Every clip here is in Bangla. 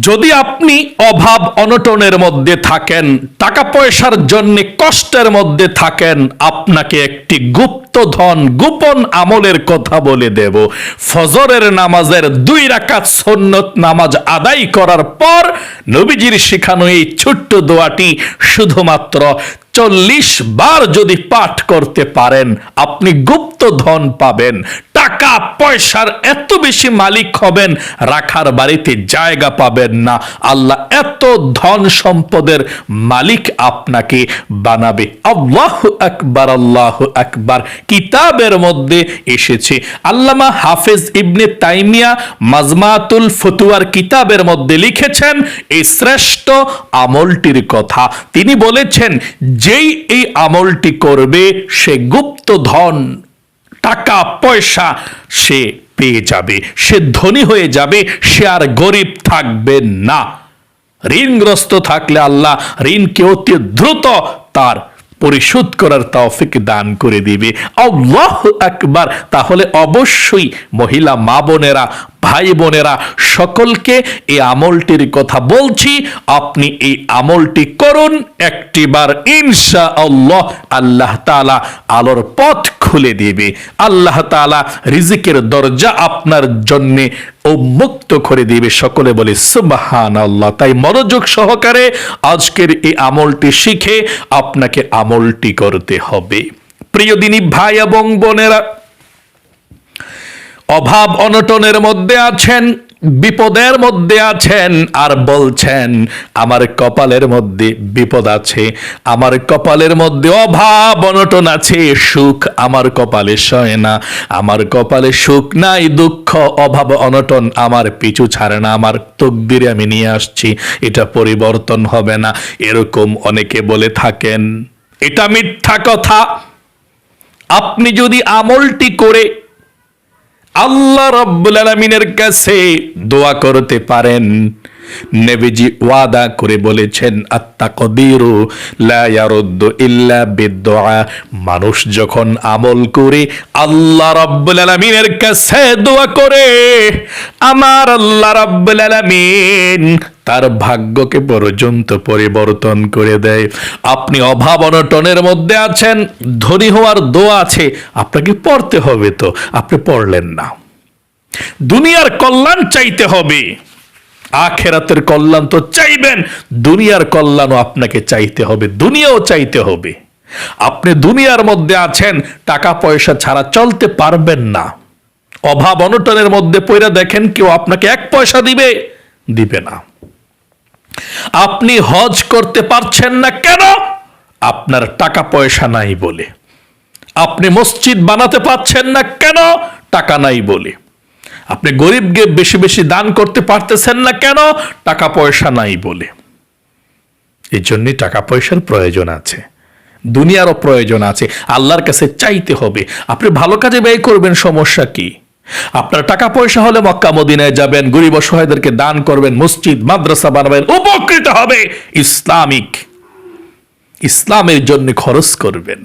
যদি আপনি অভাব অনটনের মধ্যে থাকেন টাকা পয়সার জন্য কষ্টের মধ্যে থাকেন, আপনাকে একটি গুপ্ত ধন, গোপন আমলের কথা বলে দেব। ফজরের নামাজের দুই রাকাত সন্নত নামাজ আদায় করার পর নবীজির শেখানো এই ছোট্ট দোয়াটি শুধুমাত্র চল্লিশ বার যদি পাঠ করতে পারেন, আপনি গুপ্ত ধন পাবেন। টাকা পয়সার এত বেশি মালিক হবেন, রাখার বাড়িতে জায়গা পাবেন না। আল্লাহ এত ধন সম্পদের মালিক আপনাকে বানাবে। আল্লাহ আকবার আল্লাহ আকবার। কিতাবের মধ্যে এসেছে। আল্লামা হাফেজ ইবনে তাইমিয়া মাজমাতুল ফতুয়ার কিতাবের মধ্যে লিখেছেন এই শ্রেষ্ঠ আমলটির কথা। তিনি বলেছেন, যেই এই আমলটি করবে, সে গুপ্ত ধন টাকা, পয়সা সে পেয়ে যাবে, সে ধনী হয়ে যাবে, সে আর গরিব থাকবে না। ঋণগ্রস্ত থাকলে আল্লাহ ঋণকে অতি দ্রুত তার পরিশোধ করার তৌফিক দান করে দিবে। আল্লাহ একবার তাহলে অবশ্যই মহিলা মা বোনেরা ভাই বোনেরা, সকলকে এই আমলটির কথা বলছি। আপনি এই আমলটি করুন একটিবার ইনশা আল্লাহ আল্লাহ তালা আলোর পথ খুলে দিবে। আল্লাহ তালা রিজিকের দরজা আপনার জন্য উন্মুক্ত করে দিবে। সকলে বলে সুবাহান আল্লাহ তাই মনোযোগ সহকারে আজকের এই আমলটি শিখে আপনাকে আমলটি করতে হবে। প্রিয় দিনী ভাই এবং বোনেরা অভাব অনটনের মধ্যে আছেন, বিপদের মধ্যে আছেন আর বলছেন, আমার কপালের মধ্যে বিপদ আছে, আমার কপালের মধ্যে অভাব অনটন আছে, সুখ আমার কপালে সয় না, আমার কপালে সুখ নাই, দুঃখ, অভাব অনটন আমার পিছু ছাড়ে না, আমার তকদিরে আমি নিয়ে আসছি, এটা পরিবর্তন হবে না, এরকম অনেকে বলে থাকেন। এটা মিথ্যা কথা। আপনি যদি আমলটি করে আল্লাহ রব্বুল আলমিনের কাছে দোয়া করতে পারেন। নেবিজি ওয়াদা করে বলেছেন আত্মা কদিরু লায়ারুদ্দু ইল্লা বিদ্দোয়া মানুষ যখন আমল করে, আল্লাহ রব্বুল আলমিনের কাছে দোয়া করে, আমার আল্লাহ রব্বুল আলমিন তার ভাগ্যকে পর্যন্ত পরিবর্তন করে দেয়। আপনি অভাব অনটনের মধ্যে আছেন, ধনী হওয়ার দোয়া আছে, আপনাকে পড়তে হবে তো, আপনি পড়লেন না। দুনিয়ার কল্যাণ চাইতে হবে। আখেরাতের কল্যাণ তো চাইবেন, দুনিয়ার কল্যাণও আপনাকে চাইতে হবে, দুনিয়াও চাইতে হবে। আপনি দুনিয়ার মধ্যে আছেন, টাকা পয়সা ছাড়া চলতে পারবেন না। অভাব অনটনের মধ্যে পয়রা দেখেন, কেউ আপনাকে এক পয়সা দিবে দিবে না। আপনি হজ করতে পারছেন না কেন? আপনার টাকা পয়সা নাই বলে। আপনি মসজিদ বানাতে পারছেন না কেন? টাকা নাই বলে। আপনি গরিবকে বেশি বেশি দান করতে পারতেছেন না কেন? টাকা পয়সা নাই বলে। এই জন্যই টাকা পয়সার প্রয়োজন আছে। দুনিয়ারও প্রয়োজন আছে। আল্লাহর কাছে চাইতে হবে। আপনি ভালো কাজে ব্যয় করবেন, সমস্যা কি? আপনার টাকা পয়সা হলে মক্কা, মদিনায় যাবেন, গরিব অসহায়দেরকে দান করবেন, মসজিদ, মাদ্রাসা বানাবেন, উপকৃত হবে। ইসলামিক। ইসলামের জন্য খরচ করবেন।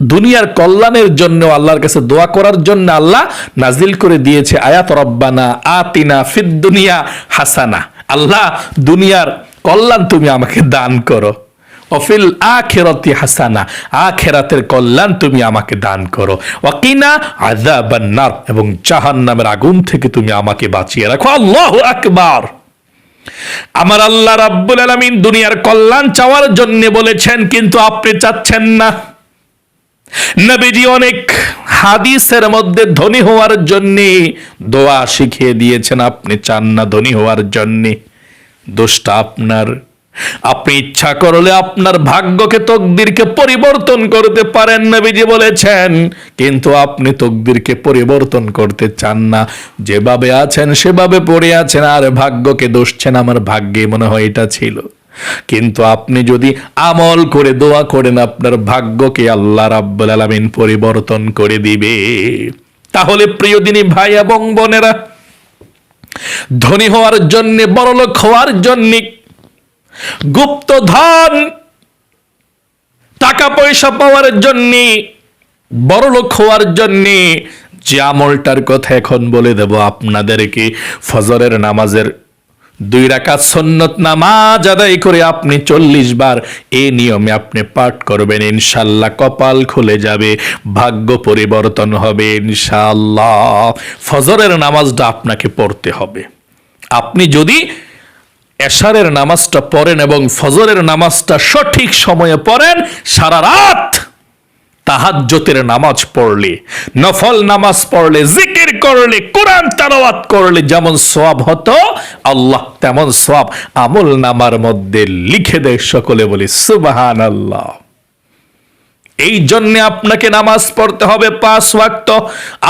দুনিয়ার কল্যাণের জন্য আল্লাহর কাছে দোয়া করার জন্য আল্লাহ নাজিল করে দিয়েছে, আয়াত রব্বানা আতিনা ফিদ দুনিয়া হাসানা। আল্লাহ, দুনিয়ার কল্যাণ তুমি আমাকে দান করো। অফিল আখেরতি হাসানা, আখেরাতের কল্যাণ তুমি আমাকে দান করো। ওয়াকিনা আযাবান্নার, এবং জাহান্নামের আগুন থেকে তুমি আমাকে বাঁচিয়ে রাখো। আল্লাহ আকবার। আমার আল্লাহ রাব্বুল আলামিন দুনিয়ার কল্যাণ চাওয়ার জন্য বলেছেন, কিন্তু আপনি চাচ্ছেন না। নবীজি অনেক হাদিসের মধ্যে ধনী হওয়ার জন্য দোয়া শিখিয়ে দিয়েছেন, আপনি চান না ধনী হওয়ার জন্য। দোষটা আপনার। আপনি ইচ্ছা করলে আপনার ভাগ্যকে তকদিরকে পরিবর্তন করতে পারেন, নবীজি বলেছেন। কিন্তু আপনি তকদিরকে পরিবর্তন করতে চান না। যেভাবে আছেন, সেভাবে পড়ে আছেন, আর ভাগ্যকে দোষছেন আমার ভাগ্যে মনে হয় এটা ছিল। কিন্তু আপনি যদি আমল করে দোয়া করেন, আপনার ভাগ্যকে আল্লাহ রাব্বুল আলামিন পরিবর্তন করে দিবে। তাহলে প্রিয় দিনী ভাই এবং বোনেরা, ধনী হওয়ার জন্য বড়লোক হওয়ার জন্য গুপ্ত ধন টাকা পয়সা পাওয়ার জন্য বড়লোক হওয়ার জন্য যে আমলটার কথা এখন বলে দেব আপনাদেরকে, ফজরের নামাজের দুই রাকাত সন্নত নামাজ আদায় করে আপনি চল্লিশ বার এই নিয়মে আপনি পাঠ করবেন ইনশাল্লাহ কপাল খুলে যাবে, ভাগ্য পরিবর্তন হবে ইনশাল্লাহ ফজরের নামাজটা আপনাকে পড়তে হবে। আপনি যদি এশারের নামাজটা পড়েন এবং ফজরের নামাজটা সঠিক সময়ে পড়েন, সারা রাত তাহাজ্জতের নামাজ পড়লে, নফল নামাজ পড়লে, জিকির করলে, কোরআন তালাওয়াত করলে যেমন সওয়াব হতো, আল্লাহ তেমন সওয়াব। আমল নামার মধ্যে লিখে দেয় সকলে বলি সুবাহান আল্লাহ এই জন্য আপনাকে নামাজ পড়তে হবে পাঁচ ওয়াক্ত।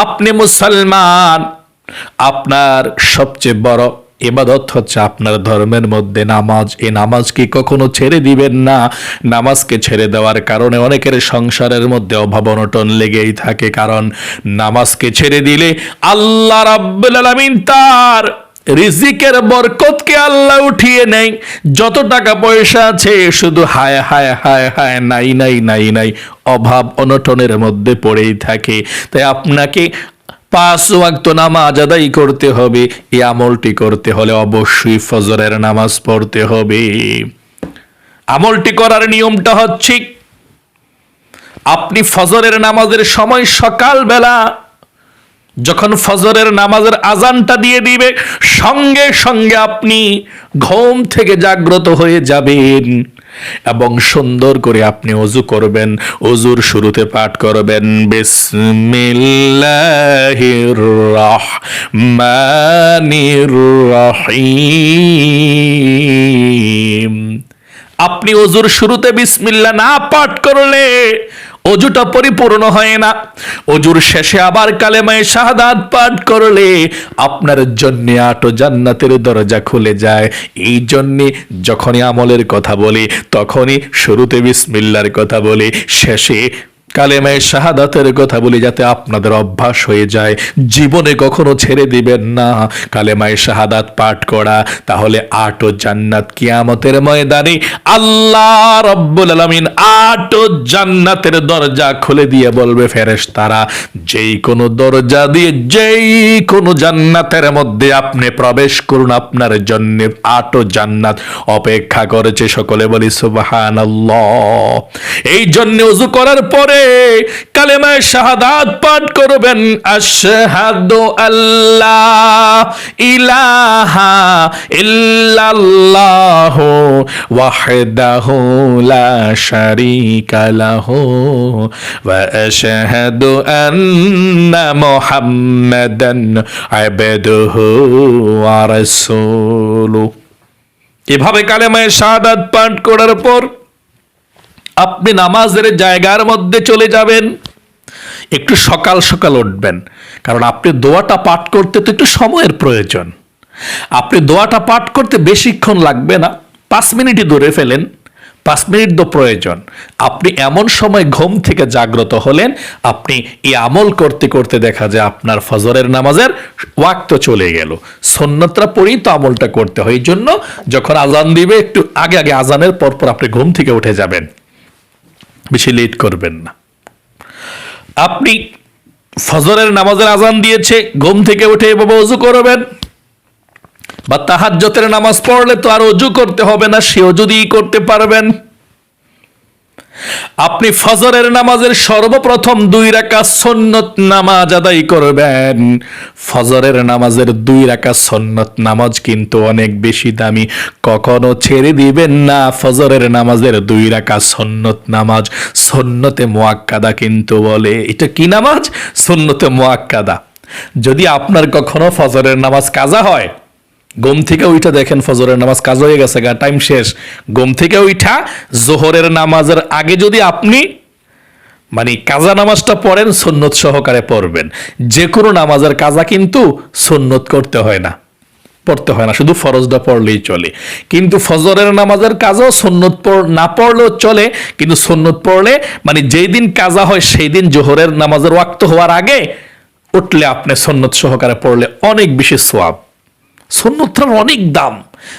আপনি মুসলমান, আপনার সবচেয়ে বড় এবাদত হচ্ছে আপনার ধর্মের মধ্যে নামাজ। এই নামাজকে কখনো ছেড়ে দিবেন না? নামাজকে ছেড়ে দেওয়ার কারণে অনেকের সংসারের মধ্যে অভাব অনটন লেগেই থাকে, কারণ নামাজকে ছেড়ে দিলে আল্লাহ আলামিন তার রিজিকের বরকতকে আল্লাহ উঠিয়ে নেই যত টাকা পয়সা আছে, শুধু হায় হায় হায় হায়, নাই নাই নাই নাই, অভাব অনটনের মধ্যে পড়েই থাকে। তাই আপনাকে পাঁচ ওয়াক্ত নামাজ আদায় করতে হবে, এই আমলটি করতে হলে অবশ্যই ফজরের নামাজ পড়তে হবে। আমলটি করার নিয়মটা হচ্ছে, আপনি ফজরের নামাজের সময় সকালবেলা যখন ফজরের নামাজের আজানটা দিয়ে দিবে, সঙ্গে সঙ্গে আপনি ঘুম থেকে জাগ্রত হয়ে যাবেন। এবং সুন্দর করে আপনি অজু করবেন, অজুর শুরুতে পাঠ করবেন রহিম। আপনি অজুর শুরুতে বিসমিল্লা না পাঠ করলে অজুটা পরিপূর্ণ হয় না। অজুর শেষে আবার কালেমায় শাহাদাত পাঠ করলে আপনার জন্য আটো জান্নাতের দরজা খুলে যায়। এই জন্যে যখনই আমলের কথা বলি, তখনই শুরুতে বিসমিল্লার কথা বলি, শেষে কালেমায় শাহাদাতের কথা বলি যাতে আপনাদের অভ্যাস হয়ে যায়। জীবনে কখনো ছেড়ে দিবেন না। কালেমায় শাহাদাত পাঠ করা, তাহলে আটো জান্নাত কিয়ামতের ময়দানে। আল্লাহ রব্বুল আলামিন আটো জান্নাতের দরজা খুলে দিয়ে বলবে ফেরেশ তারা যেই কোনো দরজা দিয়ে, যেই কোনো জান্নাতের মধ্যে আপনি প্রবেশ করুন, আপনার জন্য আটো জান্নাত অপেক্ষা করেছে। সকলে বলি, সুবহানাল্লাহ। এই জন্য উজু করার পরে কালেমায় শাহাদাত পাঠ করবেন, আশহাদু আল্লাহ ইলাহা ইল্লাল্লাহ ওয়াহদাহু লা শারীকা লাহু ওয়া আশহাদু আন্না মুহাম্মাদান আবদুহু ওয়া রাসূলুহু। এভাবে কালেমায় শাহাদাত পাঠ করার পর আপনি নামাজের জায়গার মধ্যে চলে যাবেন, একটু সকাল সকাল উঠবেন। কারণ আপনি দোয়াটা পাঠ করতে তো একটু সময়ের প্রয়োজন। আপনি দোয়াটা পাঠ করতে বেশিক্ষণ লাগবে না, পাঁচ মিনিটই ধরে ফেলেন, পাঁচ মিনিট তো প্রয়োজন। আপনি এমন সময় ঘুম থেকে জাগ্রত হলেন, আপনি এই আমল করতে করতে দেখা যায় আপনার ফজরের নামাজের ওয়াক্ত চলে গেল। সন্ন্যতরা পরেই তো আমলটা করতে হয়। এই জন্য যখন আজান দিবে, একটু আগে আগে আজানের পর পর আপনি ঘুম থেকে উঠে যাবেন। বেশি লেট করবেন না। আপনি ফজরের নামাজের আজান দিয়েছে, ঘুম থেকে উঠে এভাবে অজু করবেন। বা তাহাজ্জতের নামাজ পড়লে তো আর অজু করতে হবে না, সেও যদি করতে পারবেন। আপনি ফজরের নামাজের সর্বপ্রথম দুই রাকা সন্নত নামাজ আদায় করবেন। ফজরের নামাজের দুই রাকা সন্নত নামাজ কিন্তু অনেক বেশি দামি। কখনো ছেড়ে দিবেন না, ফজরের নামাজের দুই রাকা সন্নত নামাজ। সন্নতে মোয়াক্কাদা কিন্তু বলে। এটা কি নামাজ? সন্নতে মোয়াক্কাদা। যদি আপনার কখনো ফজরের নামাজ কাজা হয় ঘুম থেকে উঠা দেখেন ফজরের নামাজ কাজ হয়ে গেছে গা টাইম শেষ। ঘুম থেকে উঠা জোহরের নামাজের আগে যদি আপনি মানে কাজা নামাজটা পড়েন সন্ন্যত সহকারে পড়বেন। যে কোনো নামাজের কাজা কিন্তু সন্ন্যত করতে হয় না। পড়তে হয় না, শুধু ফরজটা পড়লেই চলে। কিন্তু ফজরের নামাজের কাজও সন্ন্যত না পড়লেও চলে, কিন্তু সন্ন্যত পড়লে মানে যেই দিন কাজা হয়, সেই দিন জোহরের নামাজের ওয়াক্ত হওয়ার আগে উঠলে আপনি সন্ন্যত সহকারে পড়লে অনেক বেশি সোয়াব। সন্ন্যতটার অনেক দাম।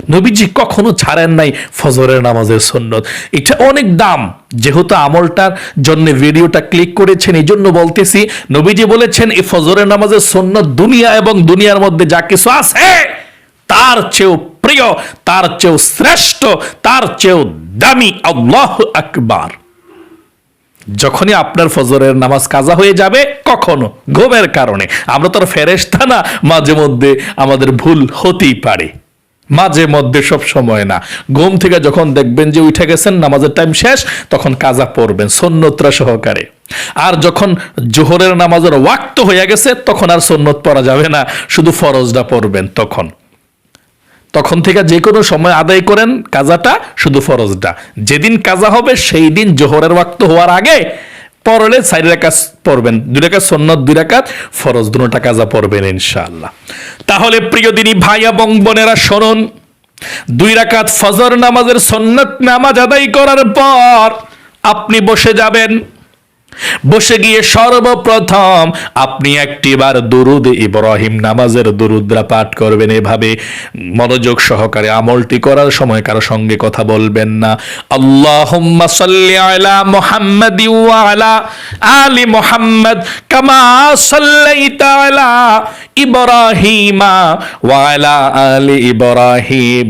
নবীজি কখনো ছাড়েন নাই ফজরের নামাজের সন্ন্যত এটা অনেক দাম। যেহেতু আমলটার জন্য ভিডিওটা ক্লিক করেছেন এই জন্য বলতেছি, নবীজি বলেছেন, এই ফজরের নামাজের সন্ন্যত দুনিয়া এবং দুনিয়ার মধ্যে যা কিছু আছে, তার চেয়েও প্রিয়, তার চেয়েও শ্রেষ্ঠ, তার চেয়েও দামি। আল্লাহ আকবার। যখনই আপনার ফজরের নামাজ কাজা হয়ে যাবে, কখনো ঘুমের কারণে। আমরা তো আর ফেরেশতা না, মাঝে মধ্যে আমাদের ভুল হতেই পারে। মাঝে মধ্যে সব সময় না। ঘুম থেকে যখন দেখবেন যে উঠে গেছেন, নামাজের টাইম শেষ, তখন কাজা পড়বেন সন্ন্যতরা সহকারে। আর যখন জোহরের নামাজের ওয়াক্ত হয়ে গেছে, তখন আর সন্ন্যত পড়া যাবে না, শুধু ফরজটা পড়বেন তখন। তখন থেকে যে কোনো সময় আদায় করেন কাজাটা, শুধু ফরজটা। যেদিন কাজা হবে, সেই দিন জোহরের ওয়াক্ত হওয়ার আগে পড়লে চারি রাকাত পড়বেন। দুই রাকাত সন্ন্যত দুই রাকাত ফরজ, দুটা কাজা পড়বেন ইনশাআল্লাহ। তাহলে প্রিয় দিনী ভাই এবং বোনেরা, শুনুন। দুই রাকাত ফজর নামাজের সন্ন্যত নামাজ আদায় করার পর আপনি বসে যাবেন। বসে গিয়ে সর্বপ্রথম আপনি একটিবার দুরুদ ইব্রাহিম নামাজের দুরুদ্রা পাঠ করবেন এভাবে মনোযোগ সহকারে আমলটি করার সময় কারও সঙ্গে কথা বলবেন না। আল্লাহুম্মা সাল্লি আলা আলা কামা ইব্রাহিমা আলা ইব্রাহিম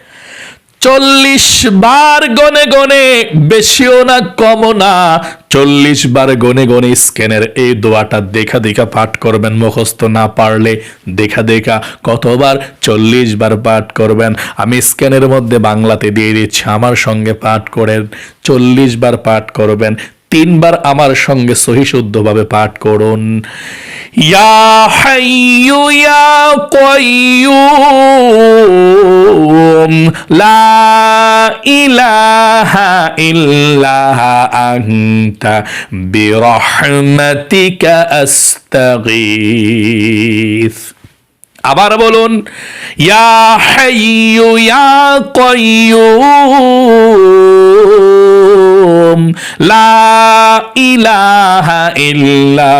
চল্লিশ বার গনে গনে, বেশিও না, কমও না। চল্লিশ বার গনে গনে স্ক্যানের এই দোয়াটা দেখা দেখা পাঠ করবেন, মুখস্থ না পারলে দেখা দেখা। কতবার চল্লিশ বার পাঠ করবেন? আমি স্ক্যানের মধ্যে বাংলাতে দিয়ে দিচ্ছি, আমার সঙ্গে পাঠ করেন, চল্লিশ বার পাঠ করবেন। তিনবার আমার সঙ্গে সহি শুদ্ধভাবে পাঠ করুন। ইয়া হাইয়ু ইয়া কয়্যুম লা ইলাহা ইল্লা আনতা বিরহমাতিকা আস্তাগীথ আবার বলুন, ইয়া হাইয়ু ইয়া কয়্যুম লা ইলাহা ইল্লা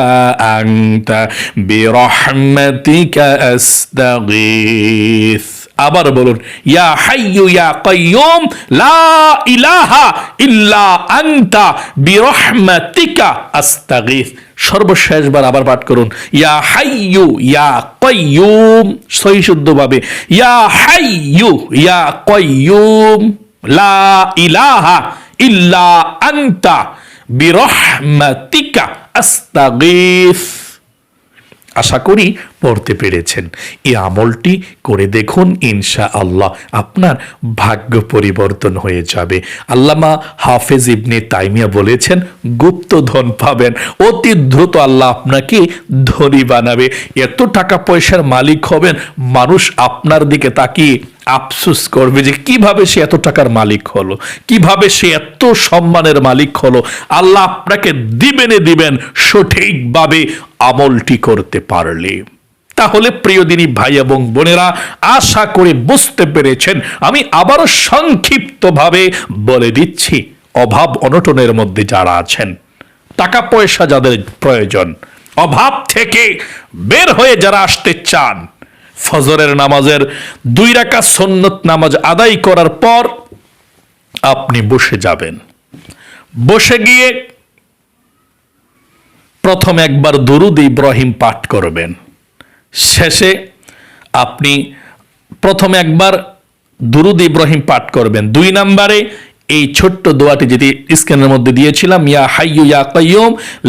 আনতা বিরহমাতিকা আস্তাগীথ আবার বলুন, ইয়া হাইয়ু ইয়া লা ইলাহা ইল্লা সর্বশেষবার আবার পাঠ করুন, ইয়া হাইয়ু ইয়া কাইয়ুম, সহি শুদ্ধভাবে, ইয়া হাইয়ু ইয়া কাইয়ুম, লা ইলাহা ইল্লা আনতা বিরহমাতিকা আস্তাগীথ আশা করি পড়তে পেরেছেন। এই আমলটি করে দেখুন ইনশা আল্লাহ আপনার ভাগ্য পরিবর্তন হয়ে যাবে। আল্লামা হাফেজ ইবনে তাইমিয়া বলেছেন, গুপ্ত ধন পাবেন, অতি দ্রুত আল্লাহ আপনাকে ধনী বানাবে। এত টাকা পয়সার মালিক হবেন, মানুষ আপনার দিকে তাকিয়ে আফসুস করবে যে কীভাবে সে এত টাকার মালিক হলো, কীভাবে সে এত সম্মানের মালিক হলো। আল্লাহ আপনাকে দিবেনে দিবেন, সঠিকভাবে আমলটি করতে পারলে। তাহলে প্রিয় দিনী ভাই এবং বোনেরা, আশা করে বুঝতে পেরেছেন। আমি আবারও সংক্ষিপ্তভাবে বলে দিচ্ছি, অভাব অনটনের মধ্যে যারা আছেন, টাকা পয়সা যাদের প্রয়োজন, অভাব থেকে বের হয়ে যারা আসতে চান ফজরের নামাজের দুই রাকা সন্নত নামাজ আদায় করার পর আপনি বসে যাবেন। বসে গিয়ে প্রথম একবার দুরুদ ইব্রাহিম পাঠ করবেন। শেষে আপনি প্রথম একবার দুরুদ ইব্রাহিম পাঠ করবেন। দুই নম্বরে এই ছোট্ট দোয়াটি যেটি স্ক্যানের মধ্যে দিয়েছিলাম, ইয়া হাইয়ু ইয়া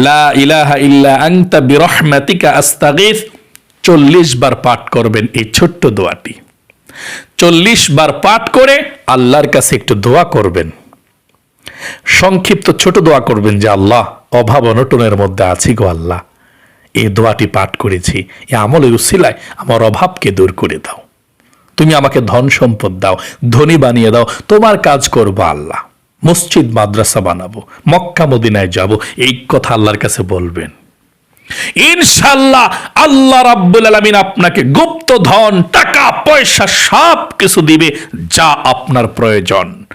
লা ইলাহা ইল্লা আনতা বিরহমাতিকা আস্তাগীথ চল্লিশ বার পাঠ করবেন এই ছোট্ট দোয়াটি। চল্লিশ বার পাঠ করে আল্লাহর কাছে একটু দোয়া করবেন। সংক্ষিপ্ত ছোট দোয়া করবেন যে, আল্লাহ, অভাব অনটনের মধ্যে আছি গো আল্লাহ। এই দোয়াটি পাঠ করেছি। এ আমলে উসিলায় আমার অভাবকে দূর করে দাও। তুমি আমাকে ধন সম্পদ দাও, ধনী বানিয়ে দাও। তোমার কাজ করব আল্লাহ। মসজিদ, মাদ্রাসা বানাবো, মক্কা, মদিনায় যাব। এই কথা আল্লাহর কাছে বলবেন। ইনশাল্লাহ আল্লাহ রাব্বুল আলামিন আপনাকে গুপ্ত ধন, টাকা, পয়সা সব কিছু দিবে যা আপনার প্রয়োজন।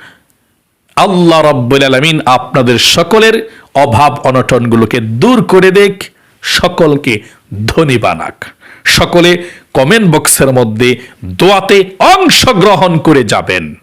আল্লাহ রব্বুল আলমিন আপনাদের সকলের অভাব অনটনগুলোকে দূর করে দেখ, সকলকে ধনী বানাক। সকলে কমেন্ট বক্সের মধ্যে দোয়াতে অংশগ্রহণ করে যাবেন।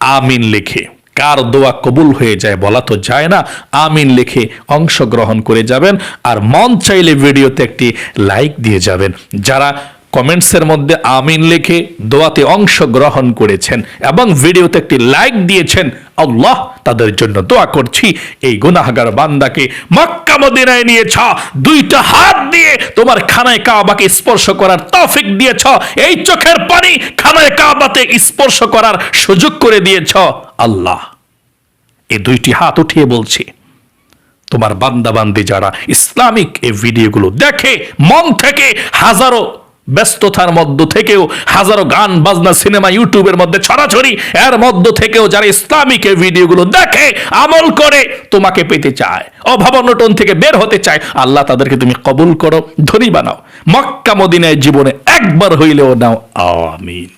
আমিন লিখে। কার দোয়া কবুল হয়ে যায় বলা তো যায় না। আমিন লিখে অংশগ্রহণ করে যাবেন আর মন চাইলে ভিডিওতে একটি লাইক দিয়ে যাবেন। যারা কমেন্টসের মধ্যে আমিন লিখে দোয়াতে অংশগ্রহণ করেছেন এবং ভিডিওতে একটি লাইক দিয়েছেন আল্লাহ তাদের জন্য দোয়া করছি, এই গুনাহগার বান্দাকে মক্কা মদিনায় নিয়েছ দুইটা হাত দিয়ে তোমার খানায় কাবাকে স্পর্শ করার তৌফিক দিয়েছ এই চোখের পানি খানায় কাবাতে স্পর্শ করার সুযোগ করে দিয়েছ আল্লাহ। এই দুইটি হাত উঠিয়ে বলছি, তোমার বান্দা বান্দি যারা ইসলামিক এই ভিডিওগুলো দেখে, মন থেকে হাজারো ব্যস্ততার মধ্য থেকেও হাজারো গান, বাজনা, সিনেমা, ইউটিউবের মধ্যে ছড়াছড়ি। এর মধ্য থেকেও যারা ইসলামিক ভিডিওগুলো দেখে, আমল করে, তোমাকে পেতে চায়। অভাব অনটন থেকে বের হতে চায়। আল্লাহ তাদেরকে তুমি কবুল করো, ধনী বানাও। মক্কা, মদিনায় জীবনে একবার হইলেও নাও। আমিন।